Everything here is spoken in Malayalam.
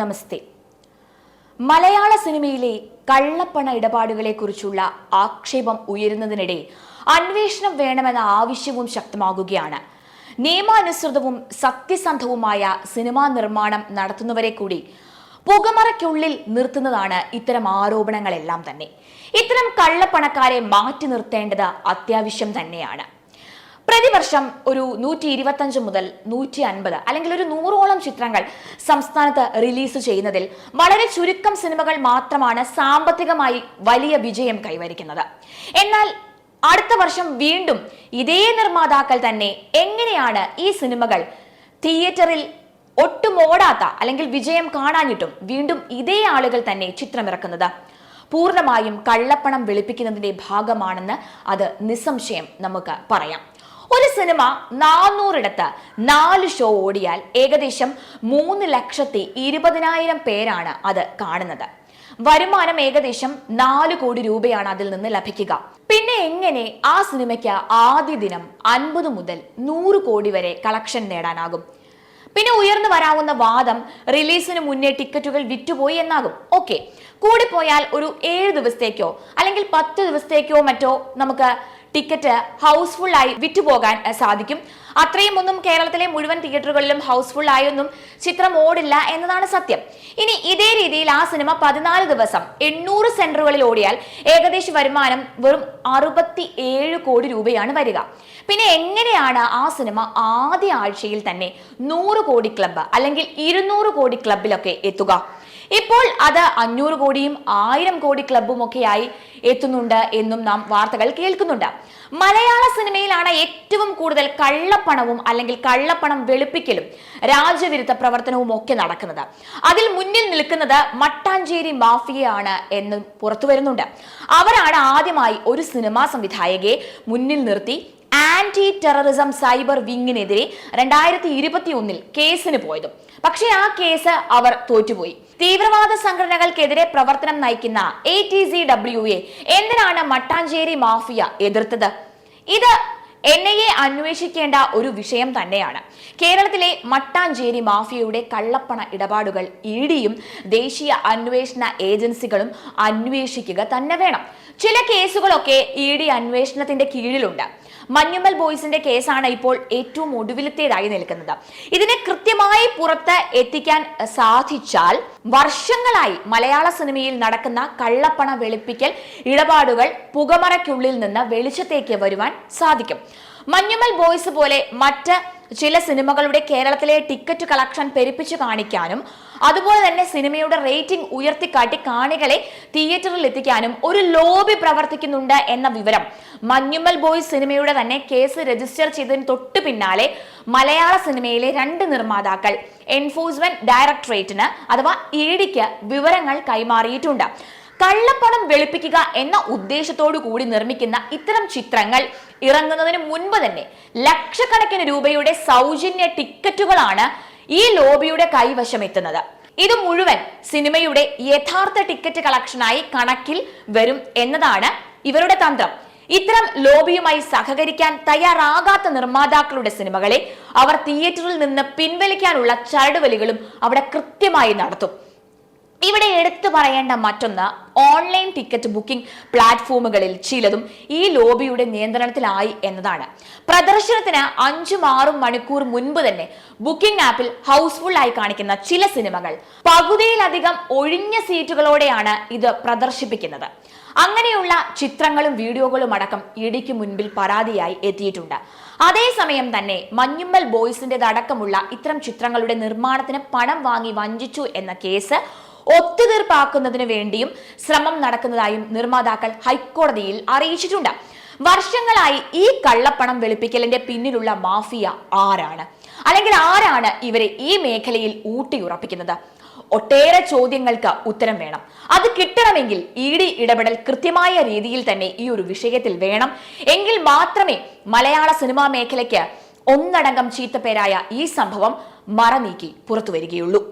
നമസ്തേ. മലയാള സിനിമയിലെ കള്ളപ്പണ ഇടപാടുകളെക്കുറിച്ചുള്ള ആക്ഷേപം ഉയരുന്നതിനിടെ അന്വേഷണം വേണമെന്ന ആവശ്യവും ശക്തമാകുകയാണ്. നിയമാനുസൃതവും സത്യസന്ധവുമായ സിനിമാ നിർമ്മാണം നടത്തുന്നവരെ കൂടി പുകമറയ്ക്കുള്ളിൽ നിർത്തുന്നതാണ് ഇത്തരം ആരോപണങ്ങളെല്ലാം തന്നെ. ഇത്തരം കള്ളപ്പണക്കാരെ മാറ്റി നിർത്തേണ്ടത് അത്യാവശ്യം തന്നെയാണ്. പ്രതിവർഷം ഒരു നൂറ്റി ഇരുപത്തഞ്ച് മുതൽ നൂറ്റി അൻപത് അല്ലെങ്കിൽ ഒരു നൂറോളം ചിത്രങ്ങൾ സംസ്ഥാനത്ത് റിലീസ് ചെയ്യുന്നതിൽ വളരെ ചുരുക്കം സിനിമകൾ മാത്രമാണ് സാമ്പത്തികമായി വലിയ വിജയം കൈവരിക്കുന്നത്. എന്നാൽ അടുത്ത വർഷം വീണ്ടും ഇതേ നിർമ്മാതാക്കൾ തന്നെ എങ്ങനെയാണ് ഈ സിനിമകൾ തിയേറ്ററിൽ ഒട്ടും ഓടാത്ത അല്ലെങ്കിൽ വിജയം കാണാഞ്ഞിട്ടും വീണ്ടും ഇതേ ആളുകൾ തന്നെ ചിത്രമിറക്കുന്നത്? പൂർണമായും കള്ളപ്പണം വെളുപ്പിക്കുന്നതിന്റെ ഭാഗമാണെന്ന് അത് നിസ്സംശയം നമുക്ക് പറയാം. ഒരു സിനിമ നാനൂറിടത്ത് നാല് ഷോ ഓടിയാൽ ഏകദേശം മൂന്ന് ലക്ഷത്തി ഇരുപതിനായിരം പേരാണ് അത് കാണുന്നത്. വരുമാനം ഏകദേശം നാല് കോടി രൂപയാണ് അതിൽ നിന്ന് ലഭിക്കുക. പിന്നെ എങ്ങനെ ആ സിനിമയ്ക്ക് ആദ്യ ദിനം അൻപത് മുതൽ നൂറ് കോടി വരെ കളക്ഷൻ നേടാനാകും? പിന്നെ ഉയർന്നു വരാവുന്ന വാദം റിലീസിന് മുന്നേ ടിക്കറ്റുകൾ വിറ്റുപോയി എന്നാകും. ഓക്കെ. പോയാൽ ഒരു ഏഴ് ദിവസത്തേക്കോ അല്ലെങ്കിൽ പത്ത് ദിവസത്തേക്കോ മറ്റോ നമുക്ക് ടിക്കറ്റ് ഹൗസ്ഫുൾ ആയി വിറ്റുപോകാൻ സാധിക്കും. അത്രയും ഒന്നും കേരളത്തിലെ മുഴുവൻ തിയേറ്ററുകളിലും ഹൗസ്ഫുൾ ആയൊന്നും ചിത്രം ഓടില്ല എന്നതാണ് സത്യം. ഇനി ഇതേ രീതിയിൽ ആ സിനിമ പതിനാല് ദിവസം എണ്ണൂറ് സെന്ററുകളിൽ ഓടിയാൽ ഏകദേശ വരുമാനം വെറും അറുപത്തി ഏഴ് കോടി രൂപയാണ് വരിക. പിന്നെ എങ്ങനെയാണ് ആ സിനിമ ആദ്യ ആഴ്ചയിൽ തന്നെ നൂറ് കോടി ക്ലബ്ബ് അല്ലെങ്കിൽ ഇരുന്നൂറ് കോടി ക്ലബിലൊക്കെ എത്തുക? ഇപ്പോൾ അത് അഞ്ഞൂറ് കോടിയും ആയിരം കോടി ക്ലബും ഒക്കെയായി എത്തുന്നുണ്ട് എന്നും നാം വാർത്തകൾ കേൾക്കുന്നുണ്ട്. മലയാള സിനിമയിലാണ് ഏറ്റവും കൂടുതൽ കള്ളപ്പണവും അല്ലെങ്കിൽ കള്ളപ്പണം വെളുപ്പിക്കലും രാജ്യവിരുദ്ധ പ്രവർത്തനവും ഒക്കെ നടക്കുന്നത്. അതിൽ മുന്നിൽ നിൽക്കുന്നത് മട്ടാഞ്ചേരി മാഫിയയാണ് എന്ന് പുറത്തു വരുന്നുണ്ട്. അവരാണ് ആദ്യമായി ഒരു സിനിമാ സംവിധായകയെ മുന്നിൽ നിർത്തി ആന്റി ടെററിസം സൈബർ വിങ്ങിനെതിരെ രണ്ടായിരത്തി ഇരുപത്തി ഒന്നിൽ കേസിന് പോയതും. പക്ഷേ ആ കേസ് അവർ തോറ്റുപോയി. തീവ്രവാദ സംഘടനകൾക്കെതിരെ പ്രവർത്തനം നയിക്കുന്ന A T C W A എന്തിനാണ് മട്ടാഞ്ചേരി മാഫിയ എതിർത്തത്? ഇത് എൻ ഐ എ അന്വേഷിക്കേണ്ട ഒരു വിഷയം തന്നെയാണ്. കേരളത്തിലെ മട്ടാഞ്ചേരി മാഫിയയുടെ കള്ളപ്പണ ഇടപാടുകൾ ഇ ദേശീയ അന്വേഷണ ഏജൻസികളും അന്വേഷിക്കുക തന്നെ വേണം. ചില കേസുകളൊക്കെ ഇ ഡി അന്വേഷണത്തിന്റെ കീഴിലുണ്ട്. മഞ്ഞുമൽ ബോയ്സിന്റെ കേസാണ് ഇപ്പോൾ ഏറ്റവും ഒടുവിലത്തേതായി നിൽക്കുന്നത്. ഇതിനെ കൃത്യമായി പുറത്ത് എത്തിക്കാൻ സാധിച്ചാൽ വർഷങ്ങളായി മലയാള സിനിമയിൽ നടക്കുന്ന കള്ളപ്പണ വെളുപ്പിക്കൽ ഇടപാടുകൾ പുകമറയ്ക്കുള്ളിൽ നിന്ന് വെളിച്ചത്തേക്ക് വരുവാൻ സാധിക്കും. മഞ്ഞുമൽ ബോയ്സ് പോലെ മറ്റ് ചില സിനിമകളുടെ കേരളത്തിലെ ടിക്കറ്റ് കളക്ഷൻ പെരുപ്പിച്ചു കാണിക്കാനും അതുപോലെ തന്നെ സിനിമയുടെ റേറ്റിംഗ് ഉയർത്തിക്കാട്ടി കാണികളെ തിയേറ്ററിൽ എത്തിക്കാനും ഒരു ലോബി പ്രവർത്തിക്കുന്നുണ്ട് എന്ന വിവരം മഞ്ഞുമ്മൽ ബോയ്സ് സിനിമയുടെ തന്നെ കേസ് രജിസ്റ്റർ ചെയ്തതിന് തൊട്ടു പിന്നാലെ മലയാള സിനിമയിലെ രണ്ട് നിർമ്മാതാക്കൾ എൻഫോഴ്സ്മെന്റ് ഡയറക്ടറേറ്റിന് അഥവാ ഇ ഡിക്ക് വിവരങ്ങൾ കൈമാറിയിട്ടുണ്ട്. കള്ളപ്പണം വെളുപ്പിക്കുക എന്ന ഉദ്ദേശത്തോടു കൂടി നിർമ്മിക്കുന്ന ഇത്തരം ചിത്രങ്ങൾ ഇറങ്ങുന്നതിന് മുൻപ് തന്നെ ലക്ഷക്കണക്കിന് രൂപയുടെ സൗജന്യ ടിക്കറ്റുകളാണ് ഈ ലോബിയുടെ കൈവശം എത്തുന്നത് ഇത് മുഴുവൻ സിനിമയുടെ യഥാർത്ഥ ടിക്കറ്റ് കളക്ഷനായി കണക്കിൽ വരും എന്നതാണ് ഇവരുടെ തന്ത്രം. ഇത്തരം ലോബിയുമായി സഹകരിക്കാൻ തയ്യാറാകാത്ത നിർമ്മാതാക്കളുടെ സിനിമകളെ അവർ തിയേറ്ററിൽ നിന്ന് പിൻവലിക്കാനുള്ള ചരടുവലികളും അവിടെ കൃത്യമായി നടത്തും. ഇവിടെ എടുത്തു പറയേണ്ട മറ്റൊന്ന് ഓൺലൈൻ ടിക്കറ്റ് ബുക്കിംഗ് പ്ലാറ്റ്ഫോമുകളിൽ ചിലതും ഈ ലോബിയുടെ നിയന്ത്രണത്തിലായി എന്നതാണ്. പ്രദർശനത്തിന് അഞ്ചും ആറും മണിക്കൂർ മുൻപ് തന്നെ ബുക്കിംഗ് ആപ്പിൽ ഹൗസ്ഫുൾ ആയി കാണിക്കുന്ന ചില സിനിമകൾ. പകുതിയിലധികം ഒഴിഞ്ഞ സീറ്റുകളോടെയാണ് ഇത് പ്രദർശിപ്പിക്കുന്നത്. അങ്ങനെയുള്ള ചിത്രങ്ങളും വീഡിയോകളും അടക്കം ഇടിക്ക് മുൻപിൽ പരാതിയായി എത്തിയിട്ടുണ്ട്. അതേസമയം തന്നെ മഞ്ഞുമ്മൽ ബോയ്സിന്റെതടക്കമുള്ള ഇത്തരം ചിത്രങ്ങളുടെ നിർമ്മാണത്തിന് പണം വാങ്ങി വഞ്ചിച്ചു എന്ന കേസ് ഒത്തുതീർപ്പാക്കുന്നതിന് വേണ്ടിയും ശ്രമം നടക്കുന്നതായും നിർമ്മാതാക്കൾ ഹൈക്കോടതിയിൽ അറിയിച്ചിട്ടുണ്ട്. വർഷങ്ങളായി ഈ കള്ളപ്പണം വെളുപ്പിക്കലിന്റെ പിന്നിലുള്ള മാഫിയ ആരാണ്? അല്ലെങ്കിൽ ആരാണ് ഇവരെ ഈ മേഖലയിൽ ഊട്ടിയുറപ്പിക്കുന്നത്? ഒട്ടേറെ ചോദ്യങ്ങൾക്ക് ഉത്തരം വേണം. അത് കിട്ടണമെങ്കിൽ ഇ ഡി ഇടപെടൽ കൃത്യമായ രീതിയിൽ തന്നെ ഈ ഒരു വിഷയത്തിൽ വേണം. എങ്കിൽ മാത്രമേ മലയാള സിനിമാ മേഖലയ്ക്ക് ഒന്നടങ്കം ചീത്തപ്പേരായ ഈ സംഭവം മറനീക്കി പുറത്തു വരികയുള്ളൂ